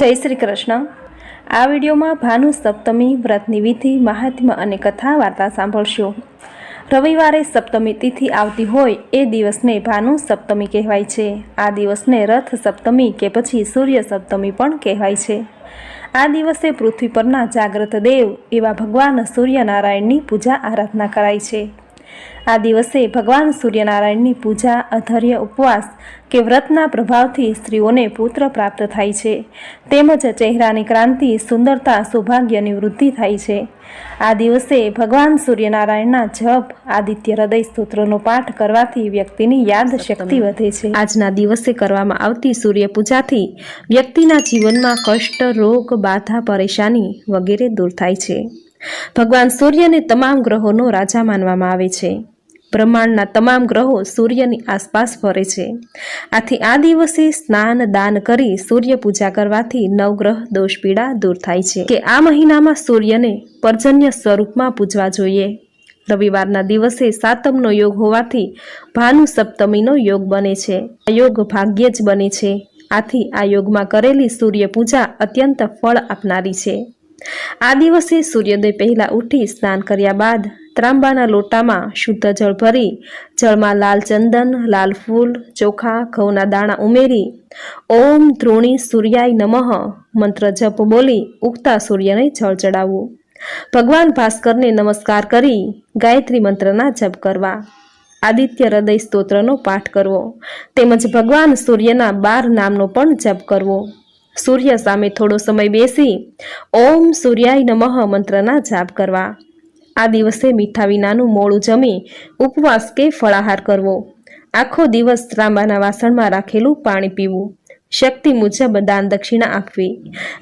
જય શ્રી કૃષ્ણ. આ વિડીયોમાં ભાનુ સપ્તમી, વ્રતની વિધિ મહાત્મ્ય અને કથા વાર્તા સાંભળશો. રવિવારે સપ્તમી તિથિ આવતી હોય એ દિવસને ભાનુ સપ્તમી કહેવાય છે. આ દિવસને રથ સપ્તમી કે પછી સૂર્ય સપ્તમી પણ કહેવાય છે. આ દિવસે પૃથ્વી પરના જાગ્રત દેવ એવા ભગવાન સૂર્યનારાયણની પૂજા આરાધના કરાય છે. આ દિવસે ભગવાન સૂર્યનારાયણની પૂજા અધર્ય ઉપવાસ કે વ્રતના પ્રભાવથી સ્ત્રીઓને પુત્ર પ્રાપ્ત થાય છે. તેમજ ચહેરાની ક્રાંતિ સુંદરતા સૌભાગ્યની વૃદ્ધિ થાય છે. આ દિવસે ભગવાન સૂર્યનારાયણના જપ આદિત્ય હૃદય સ્તોત્રનો પાઠ કરવાથી વ્યક્તિની યાદ શક્તિ વધે છે. આજના દિવસે કરવામાં આવતી સૂર્ય પૂજાથી વ્યક્તિના જીવનમાં કષ્ટ રોગ બાધા પરેશાની વગેરે દૂર થાય છે. ભગવાન સૂર્યને તમામ ગ્રહોનો રાજા માનવામાં આવે છે. બ્રહ્માંડના તમામ ગ્રહો સૂર્યની આસપાસ ફરે છે. આથી આ દિવસે સ્નાન, દાન કરી સૂર્ય પૂજા કરવાથી નવગ્રહ દોષ પીડા દૂર થાય છે કે આ મહિનામાં સૂર્યને પર્જન્ય સ્વરૂપમાં પૂજવા જોઈએ. રવિવારના દિવસે સાતમનો યોગ હોવાથી ભાનુ સપ્તમીનો યોગ બને છે. આ યોગ ભાગ્ય જ બને છે. આથી આ યોગમાં કરેલી સૂર્ય પૂજા અત્યંત ફળ આપનારી છે. આ દિવસે સૂર્યોદય પહેલાં ઉઠી સ્નાન કર્યા બાદ ત્રાંબાના લોટામાં શુદ્ધ જળ ભરી, જળમાં લાલ ચંદન, લાલ ફૂલ, ચોખા, ઘઉંના દાણા ઉમેરી, ઓમ ધ્રોણી સૂર્યાય નમઃ મંત્ર જપ બોલી ઉગતા સૂર્યને જળ ચડાવવું. ભગવાન ભાસ્કરને નમસ્કાર કરી ગાયત્રી મંત્રના જપ કરવા. આદિત્ય હૃદય સ્તોત્રનો પાઠ કરવો. તેમજ ભગવાન સૂર્યના બાર નામનો પણ જપ કરવો. સૂર્ય સામે થોડો સમય બેસી ઓમ સૂર્યાય નમઃ મંત્રના જાપ કરવા. આ દિવસે મીઠા વિનાનું મોડું જમી, ઉપવાસ કે ફળાહાર કરવો. આખો દિવસ ત્રાંબાના વાસણમાં રાખેલું પાણી પીવું. શક્તિ મુજબ દાન દક્ષિણા આપવી.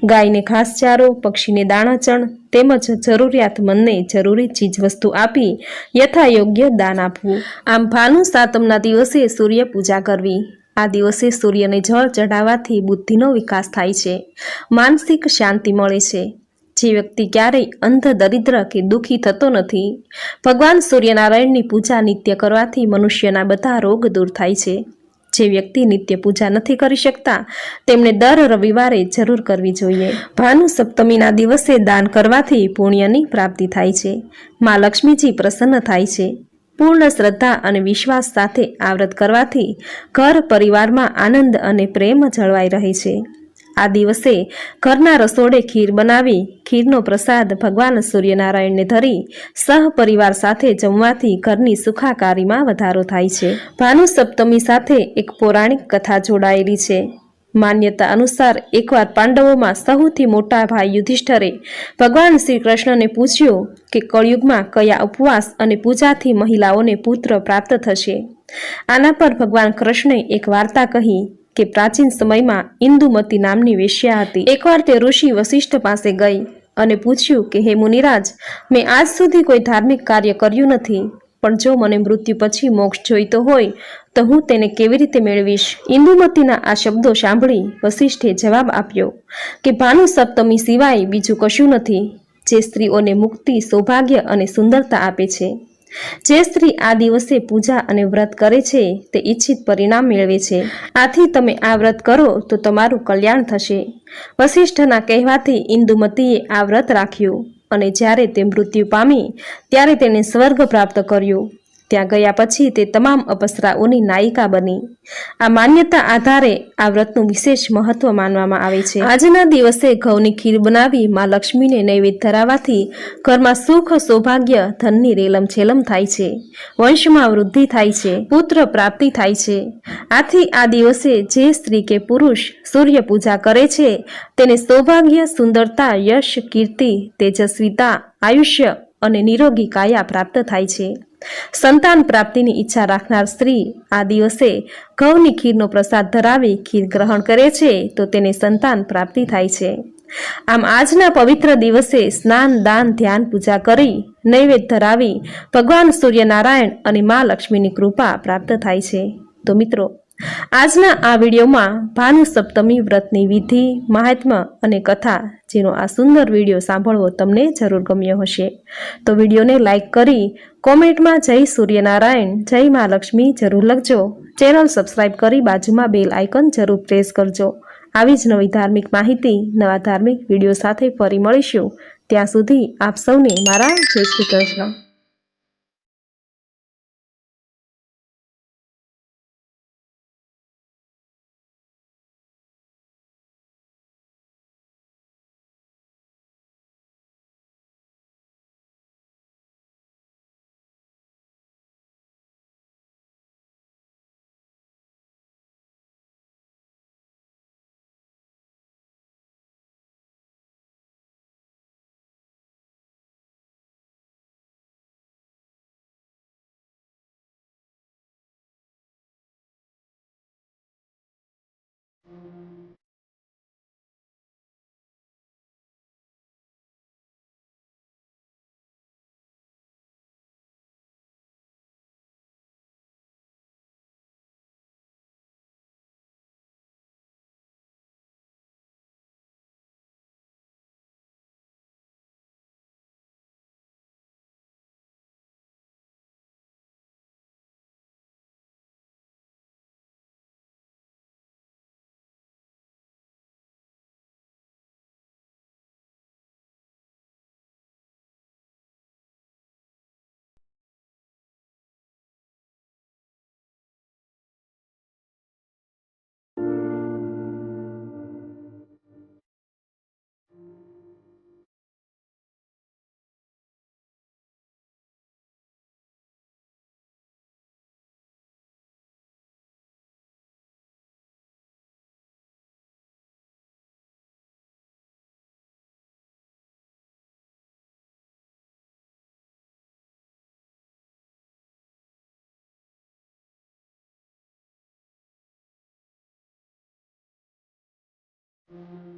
ગાયને ઘાસચારો પક્ષીને દાણાચણ તેમજ જરૂરિયાતમંદને જરૂરી ચીજવસ્તુ આપી યથાયોગ્ય દાન આપવું. આમ ભાનુ સાતમના દિવસે સૂર્ય પૂજા કરવી. આ દિવસે સૂર્યને જળ ચઢાવવાથી બુદ્ધિનો વિકાસ થાય છે. માનસિક શાંતિ મળે છે. જે વ્યક્તિ ક્યારેય અંધ, દરિદ્ર કે દુઃખી થતો નથી. ભગવાન સૂર્યનારાયણની પૂજા નિત્ય કરવાથી મનુષ્યના બધા રોગ દૂર થાય છે. જે વ્યક્તિ નિત્ય પૂજા નથી કરી શકતા તેમણે દર રવિવારે જરૂર કરવી જોઈએ. ભાનુ સપ્તમીના દિવસે દાન કરવાથી પુણ્યની પ્રાપ્તિ થાય છે. મા લક્ષ્મીજી પ્રસન્ન થાય છે. પૂર્ણ શ્રદ્ધા અને વિશ્વાસ સાથે આ વ્રત કરવાથી ઘર પરિવારમાં આનંદ અને પ્રેમ જળવાઈ રહે છે. આ દિવસે ઘરના રસોડે ખીર બનાવી, ખીરનો પ્રસાદ ભગવાન સૂર્યનારાયણને ધરી સહપરિવાર સાથે જમવાથી ઘરની સુખાકારીમાં વધારો થાય છે. ભાનુ સપ્તમી સાથે એક પૌરાણિક કથા જોડાયેલી છે. માન્યતા અનુસાર એકવાર પાંડવોમાં સૌથી મોટા ભાઈ યુધિષ્ઠરે ભગવાન શ્રી કૃષ્ણને પૂછ્યું કે કળયુગમાં કયા ઉપવાસ અને પૂજાથી મહિલાઓને પુત્ર પ્રાપ્ત થશે? આના પર ભગવાન કૃષ્ણે એક વાર્તા કહી કે પ્રાચીન સમયમાં ઇન્દુમતી નામની વેશ્યા હતી. એકવાર તે ઋષિ વશિષ્ઠ પાસે ગઈ અને પૂછ્યું કે, હે મુનિરાજ, મેં આજ સુધી કોઈ ધાર્મિક કાર્ય કર્યું નથી. પણ જો મને મૃત્યુ પછી મોક્ષ જોઈતો હોય, તો હું તેને કેવી રીતે મેળવીશ? ઇન્દુમતીના આ શબ્દો સાંભળી વસિષ્ઠે જવાબ આપ્યો કે, ભાનુ સપ્તમી સિવાય બીજું કશું નથી. જે સ્ત્રીઓને મુક્તિ, સૌભાગ્ય અને સુંદરતા આપે છે, જે સ્ત્રી આ દિવસે પૂજા અને વ્રત કરે છે, તે ઈચ્છિત પરિણામ મેળવે છે. આથી તમે આ વ્રત કરો તો તમારું કલ્યાણ થશે. વસિષ્ઠના કહેવાથી ઇન્દુમતીએ આ વ્રત રાખ્યું. અને જ્યારે તે મૃત્યુ પામી ત્યારે તેણે સ્વર્ગ પ્રાપ્ત કર્યો. ત્યાં ગયા પછી તે તમામ અપસરાઓની નાયિકા બની. આ માન્યતા આધારે આ વ્રતનું વિશેષ મહત્વ માનવામાં આવે છે. આજના દિવસે ઘઉંની ખીર બનાવી માં લક્ષ્મીને નૈવેદ્ય ધરાવવાથી ઘરમાં સુખ, સૌભાગ્ય, ધનની રેલમ છેલમ થાય છે. વંશમાં વૃદ્ધિ થાય છે. પુત્ર પ્રાપ્તિ થાય છે. આથી આ દિવસે જે સ્ત્રી કે પુરુષ સૂર્ય પૂજા કરે છે, તેને સૌભાગ્ય, સુંદરતા, યશ, કીર્તિ, તેજસ્વીતા, આયુષ્ય અને નિરોગી કાયા પ્રાપ્ત થાય છે. સંતાન પ્રાપ્તિની ઈચ્છા રાખનાર સ્ત્રી આ દિવસે ઘઉંની ખીરનો પ્રસાદ ધરાવી ખીર ગ્રહણ કરે છે તો તેને સંતાન પ્રાપ્તિ થાય છે. આમ આજના પવિત્ર દિવસે સ્નાન, દાન, ધ્યાન, પૂજા કરી, નૈવેદ્ય ધરાવી ભગવાન સૂર્યનારાયણ અને મા લક્ષ્મીની કૃપા પ્રાપ્ત થાય છે. તો મિત્રો આજના આ વિડીયોમાં ભાનુ સપ્તમી વ્રતની વિધિ, મહાત્મા અને કથા જેનો આ સુંદર વીડિયો સાંભળવો તમને જરૂર ગમ્યો હશે. તો વિડીયોને લાઇક કરી કોમેન્ટમાં જય સૂર્યનારાયણ, જય મા લક્ષ્મી જરૂર લખજો. ચેનલ સબસ્ક્રાઇબ કરી બાજુમાં બેલ આઇકન જરૂર પ્રેસ કરજો. આવી જ નવી ધાર્મિક માહિતી, નવા ધાર્મિક વીડિયો સાથે ફરી મળીશું. ત્યાં સુધી આપ સૌને મારા જય શ્રી કૃષ્ણ. Mm-hmm.